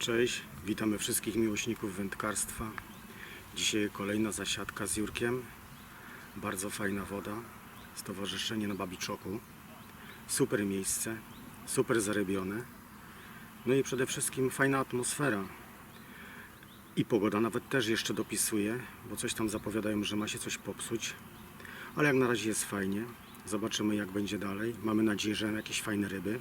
Cześć, witamy wszystkich miłośników wędkarstwa. Dzisiaj kolejna zasiadka z Jurkiem. Bardzo fajna woda. Stowarzyszenie na Babiczoku. Super miejsce, super zarybione. No i przede wszystkim fajna atmosfera. I pogoda nawet też jeszcze dopisuje, bo coś tam zapowiadają, że ma się coś popsuć. Ale jak na razie jest fajnie. Zobaczymy jak będzie dalej. Mamy nadzieję, że jakieś fajne ryby.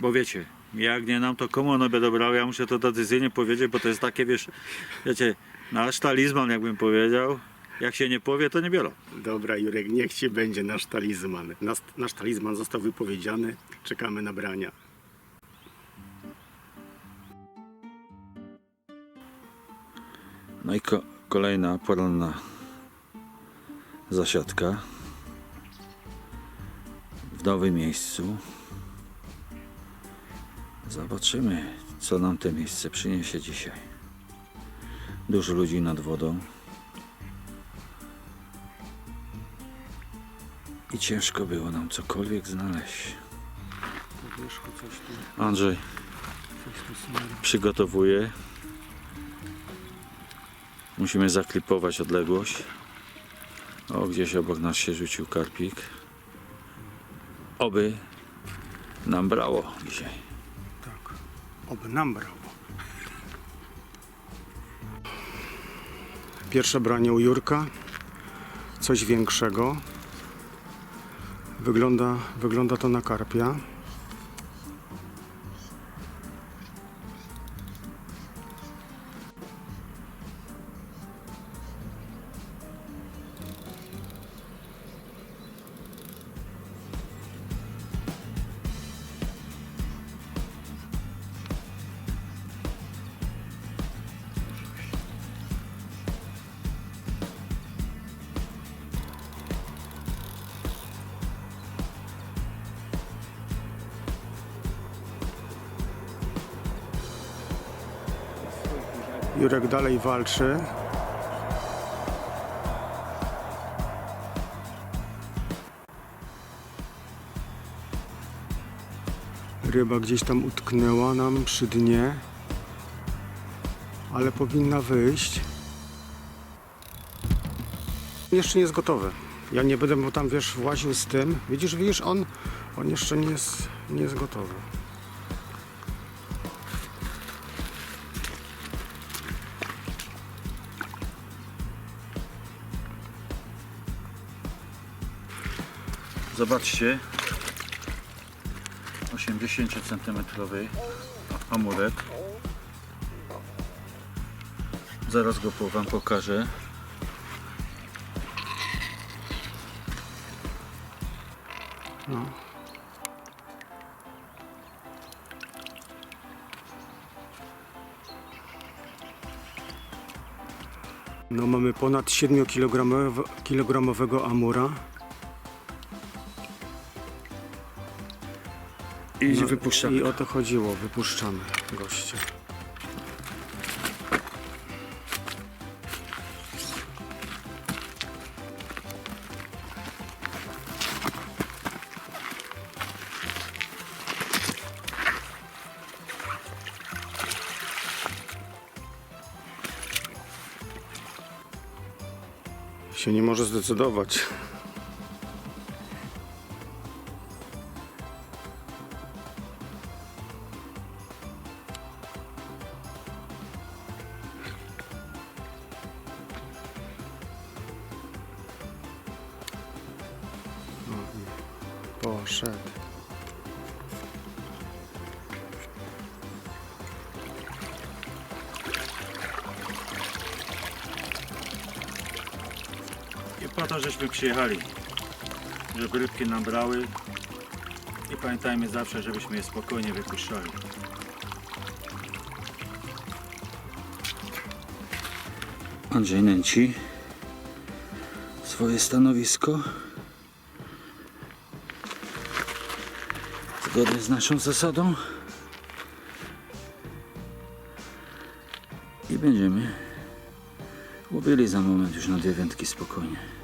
Bo wiecie, jak nie nam, to komu one będą brały? Ja muszę to decyzyjnie powiedzieć, bo to jest takie, wiesz, wiecie, nasz talizman, jakbym powiedział. Jak się nie powie, to nie biorą. Dobra, Jurek, niech ci będzie nasz talizman. Nas, nasz talizman został wypowiedziany. Czekamy na brania. No i ko- kolejna poranna zasiadka w nowym miejscu. Zobaczymy, co nam to miejsce przyniesie dzisiaj. Dużo ludzi nad wodą. I ciężko było nam cokolwiek znaleźć. Andrzej przygotowuje. Musimy zaklipować odległość. O, gdzieś obok nas się rzucił karpik. Oby nam brało dzisiaj. Oby nam brało. Pierwsze branie u Jurka. Coś większego. Wygląda, wygląda to na karpia. Jurek dalej walczy. Ryba gdzieś tam utknęła nam przy dnie, ale powinna wyjść. Jeszcze nie jest gotowy. Ja nie będę mu tam wiesz właził z tym. Widzisz, widzisz, on, on jeszcze nie jest, nie jest gotowy. Zobaczcie. 80 cm amulet. Zaraz go wam pokażę. No. No mamy ponad 7-kilogramowego amura. I No, wypuszczamy. I o to chodziło, wypuszczamy goście. Się nie może zdecydować. Poszedł. I po to żeśmy przyjechali, żeby rybki nam brały i pamiętajmy zawsze, żebyśmy je spokojnie wypuszczali. Andrzej nęci swoje stanowisko zgodnie z naszą zasadą i będziemy łowili za moment już na dwie wędki spokojnie.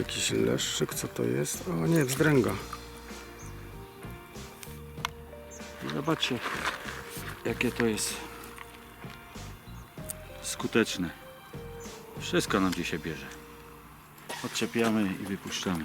Jakiś leszczyk, co to jest? O nie, wzdręga. Zobaczcie, jakie to jest skuteczne. Wszystko nam dzisiaj bierze. Odczepiamy i wypuszczamy.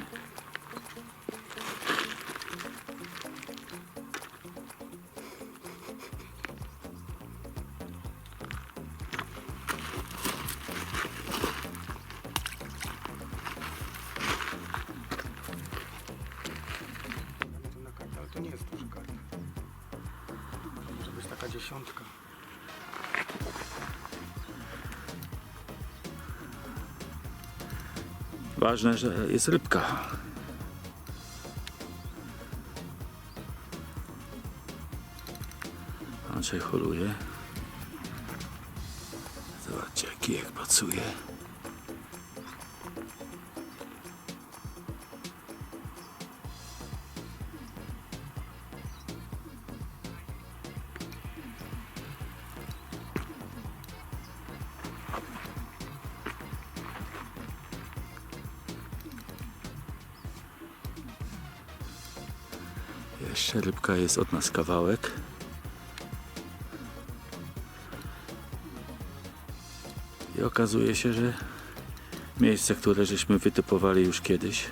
Ważne, że jest rybka. Andrzej holuje. Zobaczcie, jaki jak pracuje. Jeszcze rybka jest od nas kawałek. I okazuje się, że miejsce, które żeśmy wytypowali już kiedyś,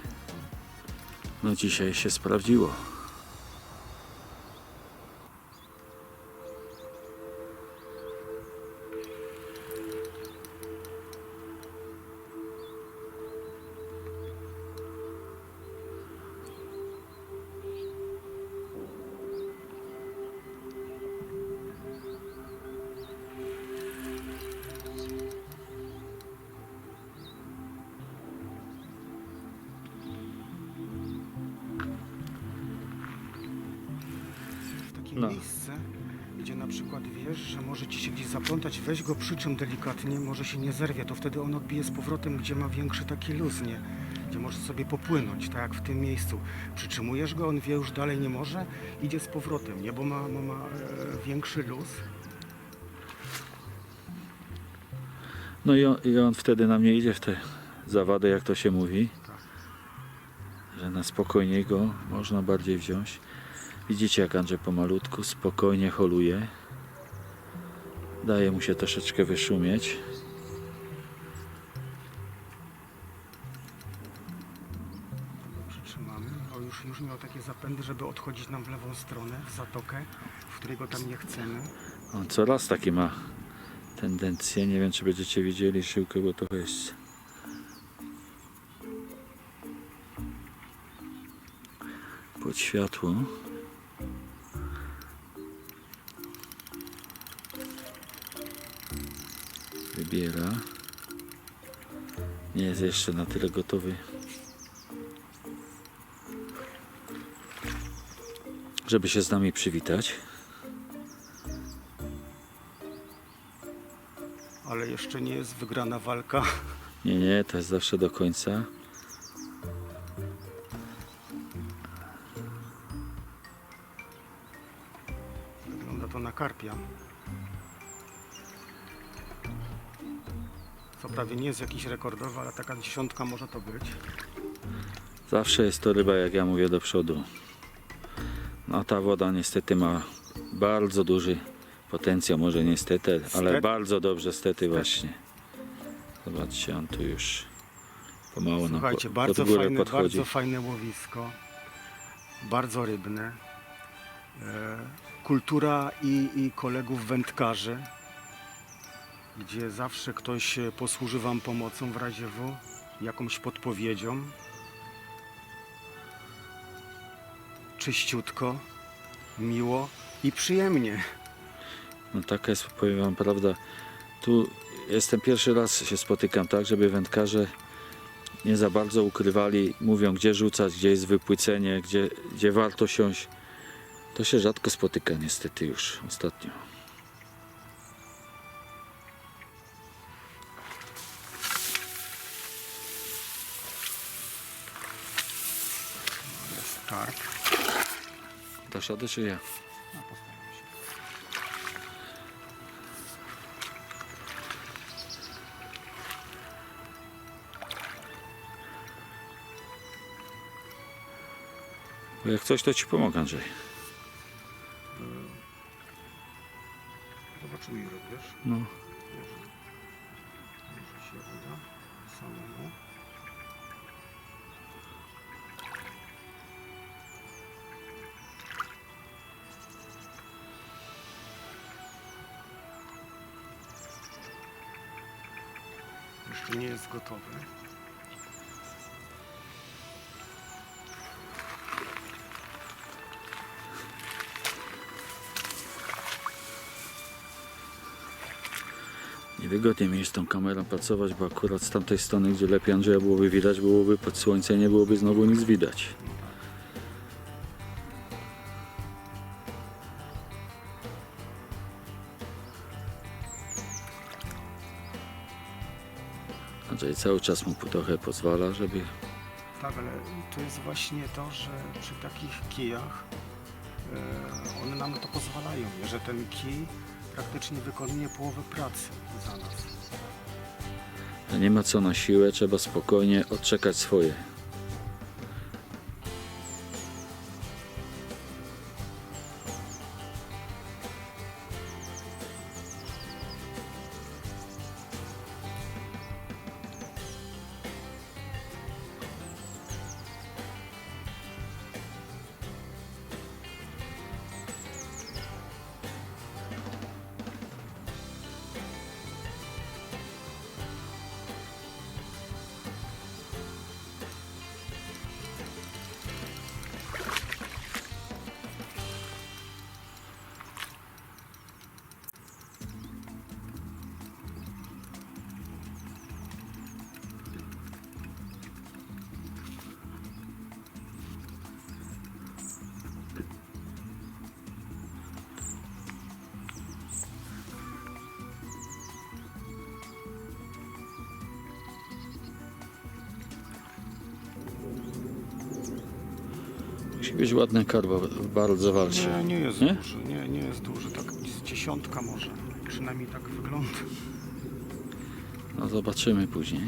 no dzisiaj się sprawdziło. Takie No. miejsce, gdzie na przykład wiesz, że może ci się gdzieś zaplątać, weź go przyczym delikatnie, może się nie zerwie, to wtedy on odbije z powrotem, gdzie ma większy taki luz, nie? Gdzie może sobie popłynąć, tak jak w tym miejscu. Przytrzymujesz go, on wie już dalej nie może, idzie z powrotem, nie? Bo ma, ma, ma e, większy luz. No i on, i on wtedy nam nie idzie w te zawady, jak to się mówi. Tak. Że na spokojnie go można bardziej wziąć. Widzicie, jak Andrzej pomalutku, spokojnie holuje. Daje mu się troszeczkę wyszumieć. Przytrzymamy. O, już, już miał takie zapędy, żeby odchodzić nam w lewą stronę, w zatokę, w której go tam nie chcemy. On coraz taki ma tendencję. Nie wiem, czy będziecie widzieli szyłkę, bo to jest. Pod światło. Wybiera. Nie jest jeszcze na tyle gotowy. Żeby się z nami przywitać. Ale jeszcze nie jest wygrana walka. Nie, nie, to jest zawsze do końca. Wygląda to na karpia. Prawie nie jest jakiś rekordowy, ale taka dziesiątka może to być. Zawsze jest to ryba, jak ja mówię, do przodu. No ta woda niestety ma bardzo duży potencjał, może niestety, ale Stety. bardzo dobrze, stety właśnie. Zobaczcie, on tu już pomału na Słuchajcie, po, bardzo górę fajne, podchodzi. bardzo fajne łowisko. Bardzo rybne. E, kultura i, i kolegów wędkarzy, gdzie zawsze ktoś e, posłuży Wam pomocą w razie W, jakąś podpowiedzią. Czyściutko, miło i przyjemnie. No taka jest, powiem wam prawda, tu jestem pierwszy raz się spotykam tak, żeby wędkarze nie za bardzo ukrywali, mówią gdzie rzucać, gdzie jest wypłycenie, gdzie, gdzie warto siąść. To się rzadko spotyka niestety już ostatnio. czark. Do siody czy ja? No, postaram się. Bo Jak coś, to ci pomogę, Andrzej. Wiesz? No. Jeszcze nie jest gotowy. Niewygodnie mi jest tą kamerą pracować, bo akurat z tamtej strony, gdzie lepiej Andrzeja byłoby widać, byłoby pod słońce, nie byłoby znowu nic widać. Cały czas mu trochę pozwala, żeby Tak, ale to jest właśnie to, że przy takich kijach e, one nam to pozwalają, że ten kij praktycznie wykonuje połowę pracy za nas. nie ma co na siłę, trzeba spokojnie odczekać swoje. Musi być ładny karbo, bardzo walczy. Nie, nie jest Nie? duży, nie, nie jest duży, tak z dziesiątka może, przynajmniej tak wygląda. No zobaczymy później.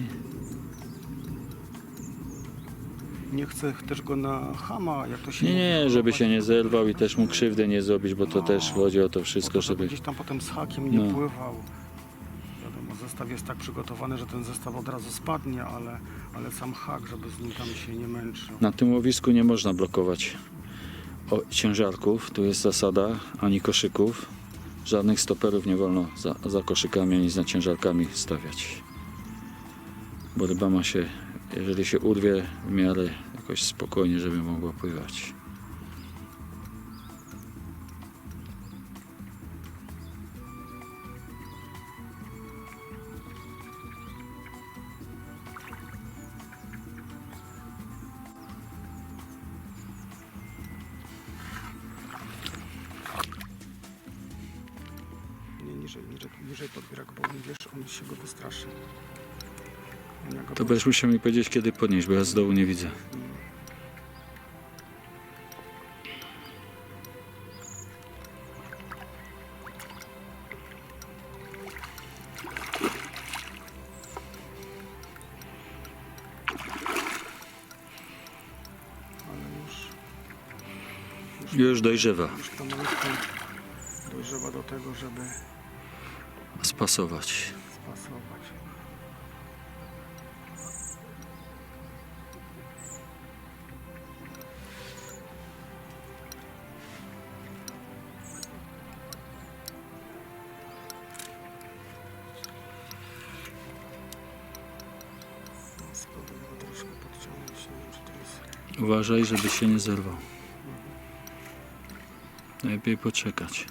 Nie chcę też go na hama, jak to się Nie, mówi, nie, żeby chorować, się nie zerwał i też mu krzywdy nie zrobić, bo to No, też chodzi o to wszystko, żeby żeby... gdzieś tam potem z hakiem nie No. pływał. Zestaw jest tak przygotowany, że ten zestaw od razu spadnie, ale, ale sam hak, żeby z nim tam się nie męczył. Na tym łowisku nie można blokować o, ciężarków, tu jest zasada, ani koszyków. Żadnych stoperów nie wolno za, za koszykami ani za ciężarkami stawiać. Bo ryba ma się, jeżeli się urwie, w miarę jakoś spokojnie, żeby mogła pływać. To będziesz musiał mi powiedzieć, kiedy podnieść, bo ja z dołu nie widzę. już, dojrzewa, już pomalutku dojrzewa do tego, żeby spasować. spasować. Uważaj, żeby się nie zerwał. Lepiej poczekać.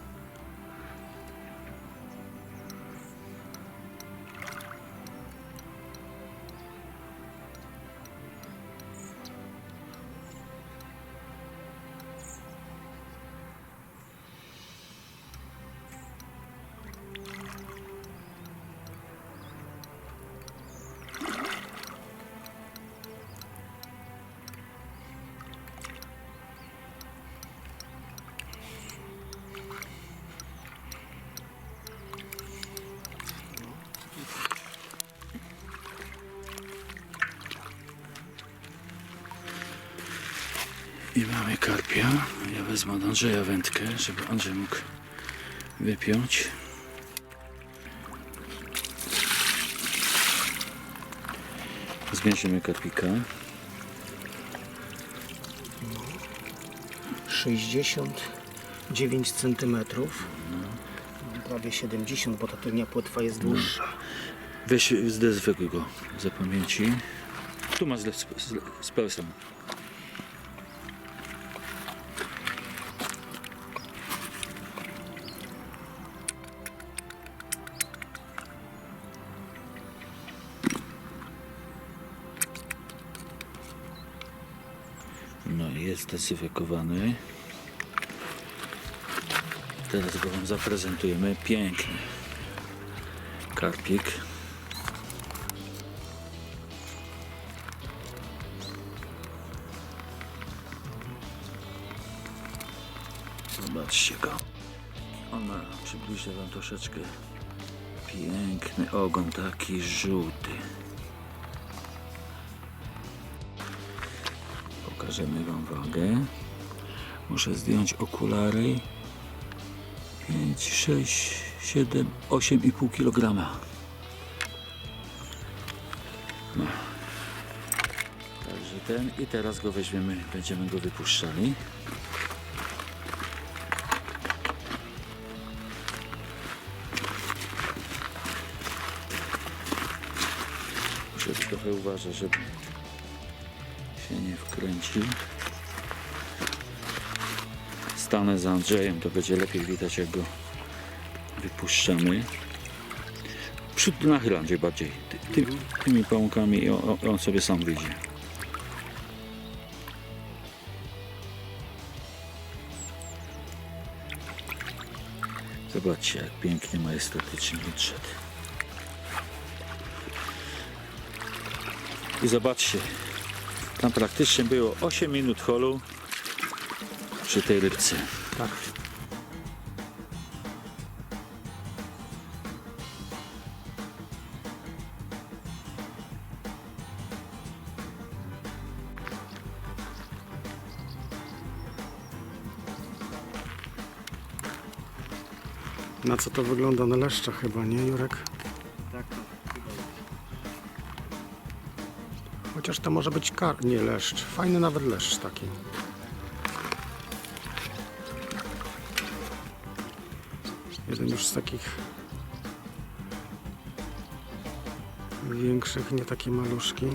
I mamy karpia. Ja wezmę od Andrzeja wędkę, żeby Andrzej mógł wypiąć. Zmniejszymy karpika. 69 cm. Prawie 70, bo ta tylnia płetwa jest dłuższa. Weź zdezynfekuj go za pamięci. Tu masz z, z, z persem. Jest zdezynfekowany. Teraz go wam zaprezentujemy. Piękny karpik. Zobaczcie go. On ma, przybliżę wam troszeczkę. Piękny ogon, taki żółty. Pokażemy wam wagę. Muszę zdjąć okulary. 5, 6, 7, 8,5 kg. No. Także ten i teraz go weźmiemy, będziemy go wypuszczali. Muszę trochę uważać, żeby się nie wkręcił. Stanę za Andrzejem, to będzie lepiej widać jak go wypuszczamy. Przód nachyl Andrzej bardziej. Ty, ty, tymi pałkami i on, on sobie sam wyjdzie. Zobaczcie jak pięknie majestatycznie odszedł. I zobaczcie, tam praktycznie było 8 minut holu przy tej rybce. Tak. Na co to wygląda? Na leszcza chyba, nie Jurek? Chociaż to może być kar... nie leszcz. Fajny nawet leszcz taki. Jeden już z takich większych, nie takie maluszki.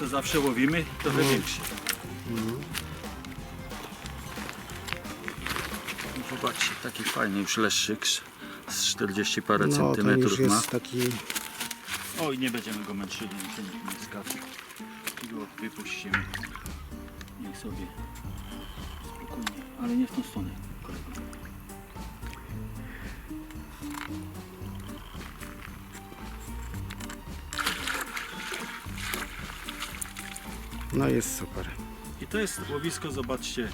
Co zawsze łowimy trochę większy. No Zobaczcie, taki fajny już leszczyk z- z 40 parę No, ten już centymetrów ma. jest taki... Oj, nie będziemy go męczyli, musimy nie skacze. Go wypuścimy. Niech sobie spokojnie, ale nie w tą stronę. No jest super. I to jest łowisko, zobaczcie,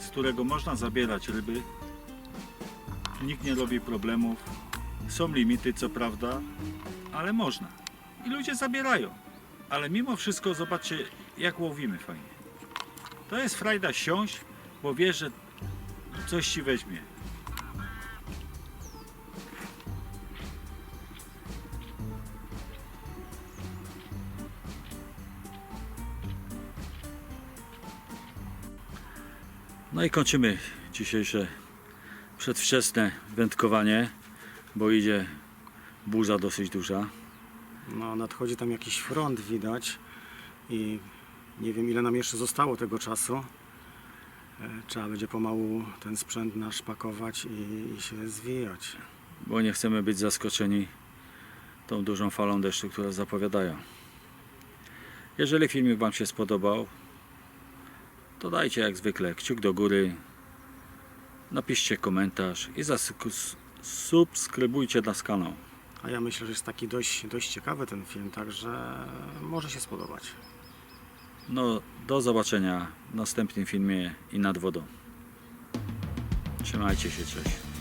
z którego można zabierać ryby. Nikt nie robi problemów. Są limity, co prawda, ale można. I ludzie zabierają. Ale mimo wszystko zobaczcie, jak łowimy fajnie. To jest frajda siąść, bo wiesz, że coś ci weźmie. No i kończymy dzisiejsze przedwczesne wędkowanie, bo idzie burza dosyć duża. No, nadchodzi tam jakiś front widać i nie wiem ile nam jeszcze zostało tego czasu. E, Trzeba będzie pomału ten sprzęt nasz pakować i, i się zwijać. bo nie chcemy być zaskoczeni tą dużą falą deszczu, która zapowiadają. Jeżeli filmik Wam się spodobał, to dajcie jak zwykle kciuk do góry, napiszcie komentarz i zasy- subskrybujcie nasz kanał. A ja myślę, że jest taki dość, dość ciekawy ten film, także może się spodobać. No, do zobaczenia w następnym filmie i nad wodą. Trzymajcie się, cześć.